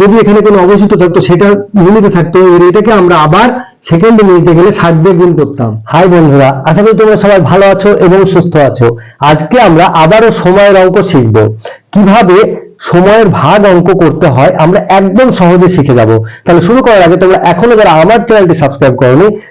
যদি এখানে কোনো অবশিষ্ট থাকতো, সেটা মিলিতে থাকতো এটাকে আমরা আবার সেকেন্ডে মিনিটে গেলে ষাট দিয়ে গুণ করতাম। হাই বন্ধুরা, আশা করি তোমরা সবাই ভালো আছো এবং সুস্থ আছো। আজকে আমরা আবারও সময়ের অঙ্ক শিখব। কীভাবে সময়ের ভাগ অঙ্ক করতে হয়, আমরা একদম সহজে শিখে যাব। তাহলে শুরু করার আগে তোমরা এখনও যারা আমার চ্যানেলটি সাবস্ক্রাইব করনি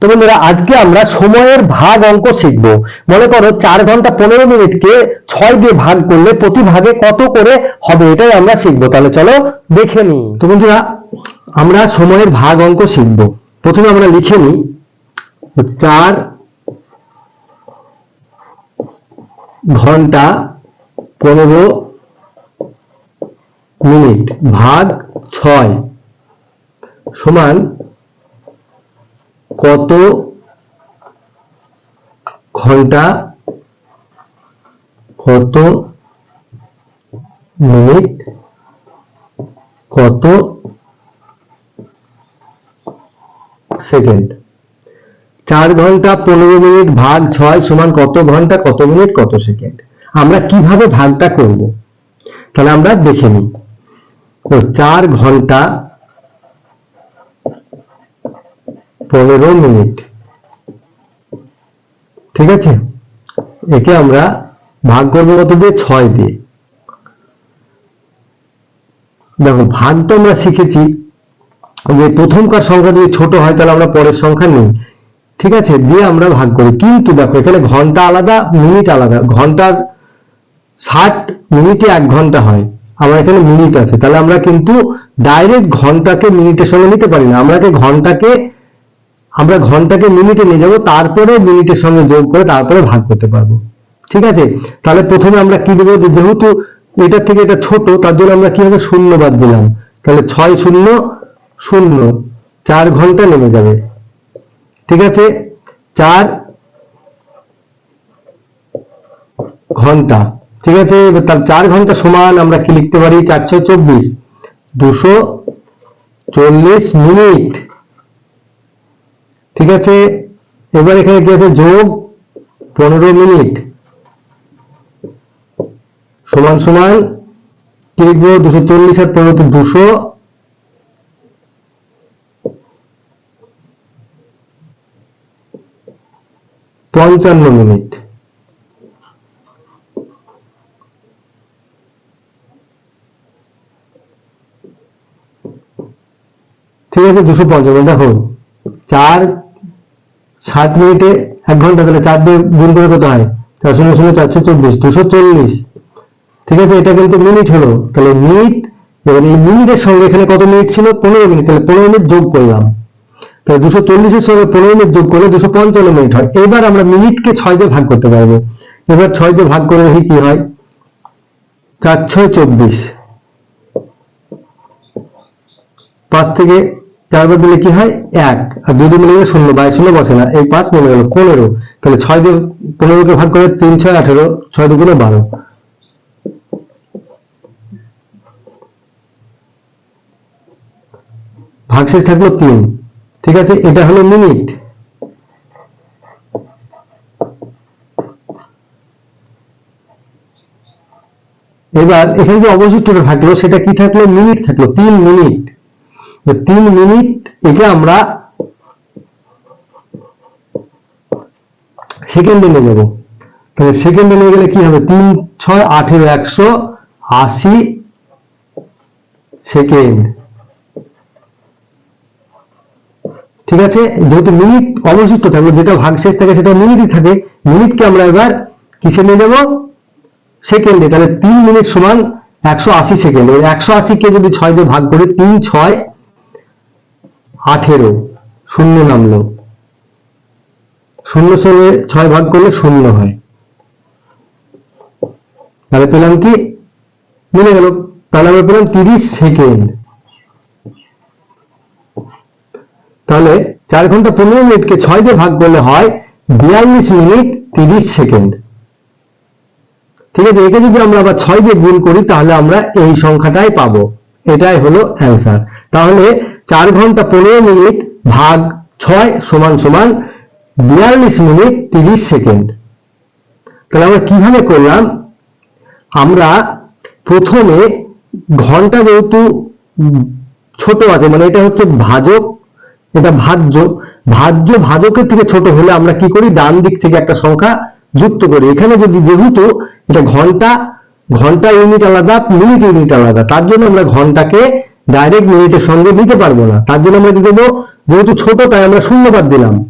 তো বন্ধুরা, আজকে আমরা সময়ের ভাগ অঙ্ক শিখব। মনে করো চার ঘণ্টা পনেরো মিনিটকে ছয় দিয়ে ভাগ করলে প্রতি ভাগে কত করে হবে এটাই আমরা শিখব। তাহলে চলো দেখে নিই। তো বন্ধুরা, আমরা সময়ের ভাগ অঙ্ক শিখব। প্রথমে আমরা লিখে নিই। চার ঘণ্টা পনেরো মিনিট ভাগ ছয় সমান কত ঘণ্টা, কত মিনিট, কত সেকেন্ড? চার ঘণ্টা, পনেরো মিনিট ভাগ ছয় সমান কত ঘণ্টা, কত মিনিট, কত সেকেন্ড? আমরা কীভাবে ভাগটা করব? তাহলে আমরা দেখে নিই। তো চার ঘণ্টা পনেরো মিনিট। ঠিক আছে? একে আমরা ভাগ করব কত দিয়ে? ছয় দিয়ে। দেখো, ভাগ তো আমরা শিখেছি যে প্রথমকার সংখ্যা যদি ছোট হয়, তাহলে আমরা পরের সংখ্যা নিই। ঠিক আছে? দিয়ে আমরা ভাগ করি। কিন্তু দেখো, এখানে ঘণ্টা আলাদা, মিনিট আলাদা। ঘণ্টার ষাট মিনিটে এক ঘণ্টা হয়। আমার এখানে মিনিট আছে। তাহলে আমরা কিন্তু ডাইরেক্ট ঘন্টাকে মিনিটের সঙ্গে নিতে পারি না। আমরাকে ঘন্টাকে আমরা ঘন্টাকে মিনিটে নিয়ে যাব তারপরে মিনিটের সঙ্গে যোগ করে তারপরে ভাগ করতে পারব। ঠিক আছে? তাহলে প্রথমে আমরা কি দেবো? যে যেহেতু এটা থেকে এটা ছোট, তার জন্য আমরা কি হবে? শূন্য বাদ দিলাম। তাহলে ছয় শূন্য শূন্য। চার ঘণ্টা নেমে যাবে। ঠিক আছে? চার ঘণ্টা। ঠিক আছে? তার চার ঘণ্টা সমান আমরা কি লিখতে পারি? চারশো চব্বিশ। দুশো চল্লিশ মিনিট। ঠিক আছে? এবার এখানে কি আছে? যোগ পনেরো মিনিট। সমান সমান কি লিখব? দুশো চল্লিশ আর পনেরো দুশো। পঞ্চান্ন মিনিট। ঠিক আছে? দুশো পঞ্চান্ন। দেখো চার ষাট মিনিটে এক ঘণ্টা তাহলে চার দিয়ে গুণ করে কত হয়? চার শূন্য শূন্য চারশো চব্বিশ, দুশো চল্লিশ। ঠিক আছে? এটা কিন্তু মিনিট হলো। তাহলে মিনিট এবার এই মিনিটের সঙ্গে এখানে কত মিনিট ছিল? পনেরো মিনিট। তাহলে পনেরো মিনিট যোগ করলাম। তাহলে দুশো চল্লিশের সঙ্গে পনেরো মিনিট যোগ করলে দুশো পঞ্চান্ন মিনিট হয়। এবার আমরা মিনিটকে ছয় দিয়ে ভাগ করতে পারব। এবার ছয় দিয়ে ভাগ করে দেখি কি হয়? চার ছয় চব্বিশ। পাঁচ থেকে চারবার দিলে কি হয়? এক। আর দুই দিয়ে মিলে শূন্য বাইশ শূন্য বসে না। এই পাঁচ নেমে গেল পনেরো। তাহলে ছয় দিয়ে পনেরোকে ভাগ করে তিন, ছয়, আঠেরো, ছয় দুগুণে বারো। ভাগশেষ থাকল তিন। ঠিক আছে? এটা হলো মিনিট। এবার এখানে যে অবশিষ্টটা থাকল, সেটা কি থাকল? মিনিট থাকল, তিন মিনিট। তিন মিনিট একে আমরা সেকেন্ডে নিয়ে যাব তাহলে সেকেন্ডে নিয়ে গেলে কি হবে? তিন, ছয়, আঠেরো, একশো আশি সেকেন্ড। ঠিক আছে? যেহেতু মিনিট অবশিষ্ট থাকবে যেটা ভাগশেষ থাকে সেটা মিনিটই থাকে। মিনিটকে আমরা এবার কিসে নিয়ে যাব সেকেন্ডে। তাহলে তিন মিনিট সমান একশো আশি সেকেন্ড। একশো আশিকে যদি ছয় দিয়ে ভাগ করে, তিন, ছয় আঠেরো, শূন্য নামলো। শূন্য সঙ্গে ছয় ভাগ করলে শূন্য হয়। তাহলে পেলাম কি? মিলে গেল। তাহলে আমরা পেলাম তিরিশ সেকেন্ড। তাহলে চার ঘণ্টা পনেরো মিনিটকে ছয় দিয়ে ভাগ করলে হয় বিয়াল্লিশ মিনিট তিরিশ সেকেন্ড। ঠিক আছে, একে যদি আমরা আবার ছয় দিয়ে গুণ করি, তাহলে আমরা এই সংখ্যাটাই পাবো। এটাই হলো অ্যান্সার তাহলে চার ঘণ্টা পনেরো মিনিট ভাগ ছয় সমান সমান বিয়াল্লিশ মিনিট তিরিশ সেকেন্ড। তাহলে আমরা কীভাবে করলাম? আমরা প্রথমে ঘণ্টা যেহেতু ছোট আছে মানে এটা হচ্ছে ভাজক, এটা ভাজ্য। ভাজ্য ভাজকের থেকে ছোট হলে আমরা কি করি? ডান দিক থেকে একটা সংখ্যা যুক্ত করি। এখানে যদি যেহেতু এটা ঘণ্টা ঘণ্টা ইউনিট আলাদা, মিনিট ইউনিট আলাদা, তার জন্য আমরা ঘন্টাকে ডাইরেক্ট মিনিটের সঙ্গে দিতে পারব না। তার জন্য আমরা কি দেবো যেহেতু ছোট, তাই আমরা শূন্যবাদ দিলাম।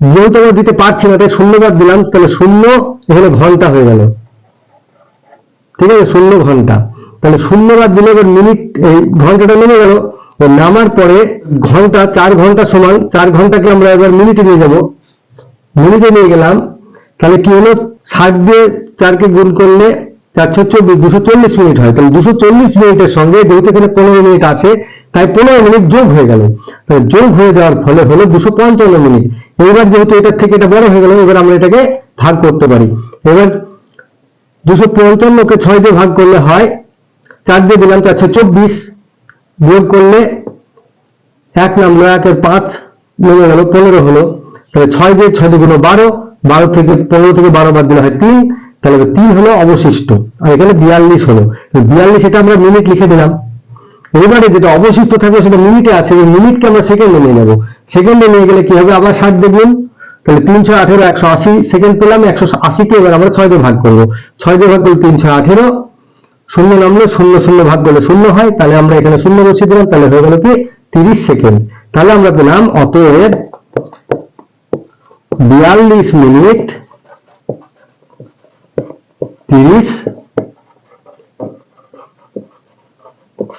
যেহেতু আমরা দিতে পারছি না, তাই শূন্যবাদ দিলাম, তাহলে শূন্য এখানে ঘণ্টা হয়ে গেল। ঠিক আছে? শূন্য ঘণ্টা। তাহলে শূন্যবাদ দিলে এবার মিনিট এই ঘন্টাটা নেমে গেল। নামার পরে ঘণ্টা, চার ঘণ্টা সমান, চার ঘন্টাকে আমরা এবার মিনিটে নিয়ে যাব। মিনিটে নিয়ে গেলাম। তাহলে কি হলো? ষাট দিয়ে চারকে গুণ করলে চারশো চব্বিশ, দুশো চল্লিশ মিনিট হয়। তাহলে দুশো চল্লিশ মিনিটের সঙ্গে যেহেতু এখানে পনেরো মিনিট আছে, তাই পনেরো মিনিট যোগ হয়ে গেল। তাহলে যোগ হয়ে যাওয়ার ফলে হলো দুশো পঞ্চান্ন মিনিট। এবার যেহেতু এটার থেকে এটা বড় হয়ে গেল, এবার আমরা এটাকে ভাগ করতে পারি। এবার দুশো পঞ্চান্নকে ছয় দিয়ে ভাগ করলে হয়, চার দিয়ে দিলাম চারশো চব্বিশ, যোগ করলে এক নামলো একের পাঁচ, নেমে গেল পনেরো হলো। তাহলে ছয় দিয়ে ছয় দিয়ে গুলো বারো বারো থেকে পনেরো থেকে বারো বাদ দিলে হয় তিন তাহলে তিন হলো অবশিষ্ট, আর এখানে বিয়াল্লিশ হলো। বিয়াল্লিশ এটা আমরা মিনিট লিখে দিলাম। এবারে যেটা অবশিষ্ট থাকবে সেটা মিনিটে আছে ওই মিনিটকে আমরা সেকেন্ডে নিয়ে নেব। সেকেন্ডে নিয়ে গেলে কি হবে? আবার ষাট গুণ। তাহলে তিনশো আঠেরো একশো আশি। সেকেন্ড পেলাম একশো আশিকে, এবার আমরা ছয় দিয়ে ভাগ করব। ছয় দিয়ে ভাগ করলে তিনশো আঠেরো। শূন্য নামলে শূন্য শূন্য ভাগ করলে শূন্য হয়। তাহলে আমরা এখানে শূন্য বসিয়ে দিলাম, তাহলে হয়ে গেল কি? তিরিশ সেকেন্ড তাহলে আমরা পেলাম অতএব বিয়াল্লিশ মিনিট তিরিশ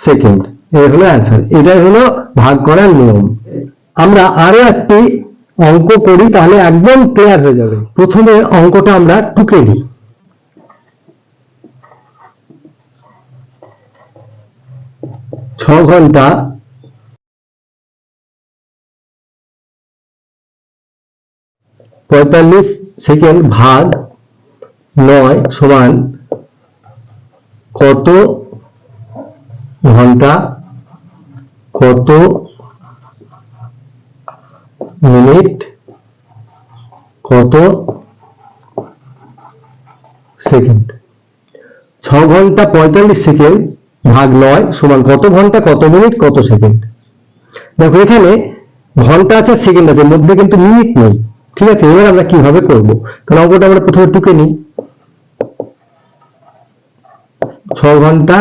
সেকেন্ড। এই অ্যান্সার এটাই হলো ভাগ করার নিয়ম। আমরা আরও একটি অঙ্ক করি, তাহলে একদম ক্লিয়ার হয়ে যাবে। প্রথমে অঙ্কটা আমরা টুকে দিই ছ ঘণ্টা। পঁয়তাল্লিশ সেকেন্ড ভাগ নয় সমান কত ঘণ্টা কত মিনিট কত সেকেন্ড? ছ ঘণ্টা পঁয়তাল্লিশ সেকেন্ড ভাগ নয় সমান কত ঘণ্টা, কত মিনিট, কত সেকেন্ড? দেখো, এখানে ঘণ্টা আছে, সেকেন্ড আছে, মধ্যে কিন্তু মিনিট নেই। ঠিক আছে, এবার আমরা কীভাবে করব? তাহলে অঙ্কটা আমরা প্রথমে টুকে নিই। ছ ঘণ্টা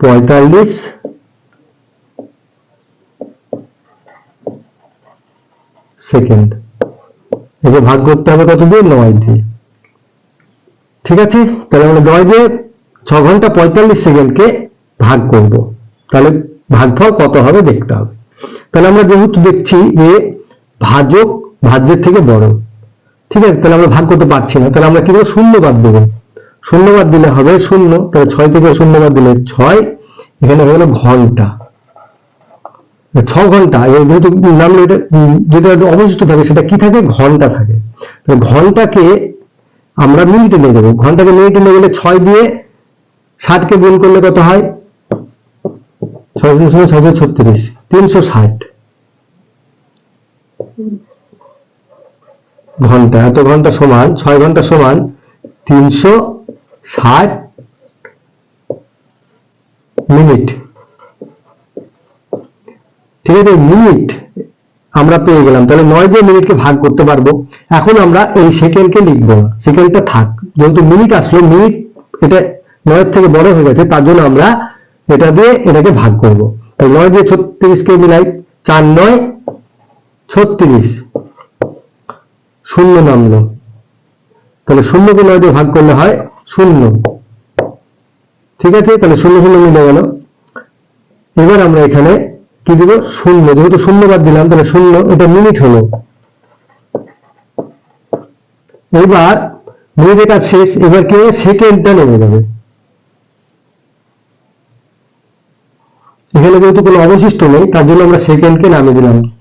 পঁয়তাল্লিশ, সেকেন্ড। একে ভাগ করতে হবে কত দিয়ে? নয় দিয়ে। ঠিক আছে? তাহলে আমরা নয় দিয়ে ছ ঘণ্টা পঁয়তাল্লিশ সেকেন্ডকে ভাগ করব। তাহলে ভাগফল কত হবে দেখতে হবে। তাহলে আমরা যেহেতু দেখছি যে ভাজক ভাজ্যের থেকে বড়, ঠিক আছে? তাহলে আমরা ভাগ করতে পারছি না। তাহলে আমরা কি দেবো শূন্য বাদ দেবো। শূন্য বাদ দিলে হবে শূন্য, তাহলে ছয় থেকে শূন্য বাদ দিলে ছয়, এখানে হয়ে গেল ঘণ্টা। ছ ঘণ্টা যেহেতু নামলে এটা যেটা অবশিষ্ট থাকে, সেটা কি থাকে? ঘণ্টা থাকে। ঘন্টাকে আমরা মিনিটে নিয়ে যাব ঘন্টাকে মিনিটে নিয়ে গেলে ছয় দিয়ে ষাটকে গুণ করলে কত হয়? ছয় ছয়শো ছত্রিশ, তিনশো ষাট। ঘণ্টা, এত ঘণ্টা সমান, ছয় ঘণ্টা সমান তিনশো ষাট মিনিট। ঠিক আছে, মিনিট আমরা পেয়ে গেলাম। তাহলে নয় দিয়ে মিনিটকে ভাগ করতে পারব। এখন আমরা এই সেকেন্ডকে লিখব। না সেকেন্ডটা থাক। যেহেতু মিনিট আসলো, মিনিট এটা নয়ের থেকে বড় হয়ে গেছে, তার জন্য আমরা এটা দিয়ে এটাকে ভাগ করব। তাই নয় দিয়ে ছত্রিশকে মিলাই চার নয়, ছত্রিশ। শূন্য নামলো। তাহলে শূন্যকে নয় দিয়ে ভাগ করলে হয় শূন্য। ঠিক আছে? তাহলে শূন্য শূন্য মিলে গেল। এবার আমরা এখানে কি দিব? শূন্য। যেহেতু শূন্য বাদ দিলাম, তাহলে শূন্য, এটা মিনিট হলো। এবার মিনিটের কাজ শেষ। এবার কি হবে? সেকেন্ডটা নেমে যাবে। এখানে যেহেতু কোনো অবশিষ্ট নেই, তার জন্য আমরা সেকেন্ডকে নামিয়ে দিলাম।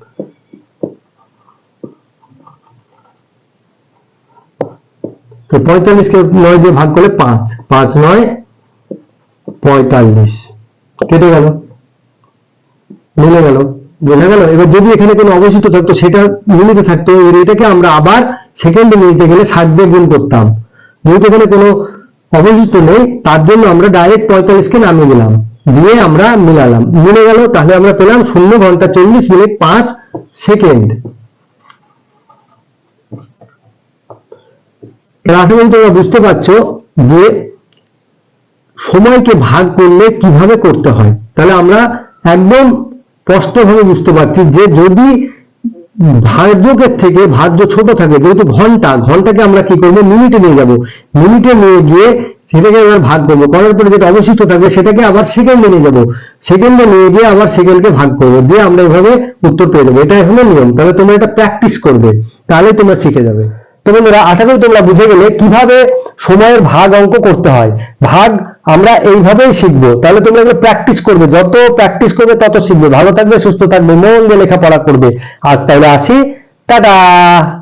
তো পঁয়তাল্লিশকে নয় দিয়ে ভাগ করলে পাঁচ। পাঁচ নয়, পঁয়তাল্লিশ। কেটে গেল। মিলে গেল। বোঝা গেল। এবার যদি এখানে কোনো অবশিষ্ট থাকতো, সেটা মিনিটে থাকতো এটাকে আমরা আবার সেকেন্ডে মিনিটে গেলে ষাট দিয়ে গুণ করতাম। যেহেতু এখানে কোনো অবশিষ্ট নেই, তার জন্য আমরা ডাইরেক্ট পঁয়তাল্লিশকে নামিয়ে দিলাম। দিয়ে আমরা মিলালাম। মিলে গেল, তাহলে আমরা পেলাম শূন্য ঘণ্টা চল্লিশ মিনিট পাঁচ সেকেন্ড আশা তোমরা বুঝতে পারছ যে সময়কে ভাগ করলে কীভাবে করতে হয়। তাহলে আমরা একদম স্পষ্টভাবে বুঝতে পারছি যে যদি ভাজ্যকের থেকে, ভাজ্য ছোট থাকে, যেহেতু ঘণ্টা, ঘন্টাকে আমরা কি করব? মিনিটে নিয়ে যাব। মিনিটে নিয়ে গিয়ে সেটাকে এবার ভাগ করব। করার পরে যেটা অবশিষ্ট থাকবে সেটাকে আবার সেকেন্ডে নিয়ে যাব। সেকেন্ডে নিয়ে গিয়ে আবার সেকেন্ডকে ভাগ করব। দিয়ে আমরা এভাবে উত্তর পেয়ে যাব। এটা হলো নিয়ম। তাহলে তোমরা এটা প্র্যাকটিস করবে। তাহলে তোমরা শিখে যাবে। তো বন্ধুরা, আশা করি তোমরা বুঝে গেলে কীভাবে সময়ের ভাগ অঙ্ক করতে হয়। ভাগ আমরা এইভাবেই শিখব। তাহলে তুমি এগুলো প্র্যাকটিস করবে। যত প্র্যাকটিস করবে, তত শিখবে। ভালো থাকবে, সুস্থ থাকবে, মন দিয়ে লেখাপড়া করবে। আজ তাহলে আসি। টাটা!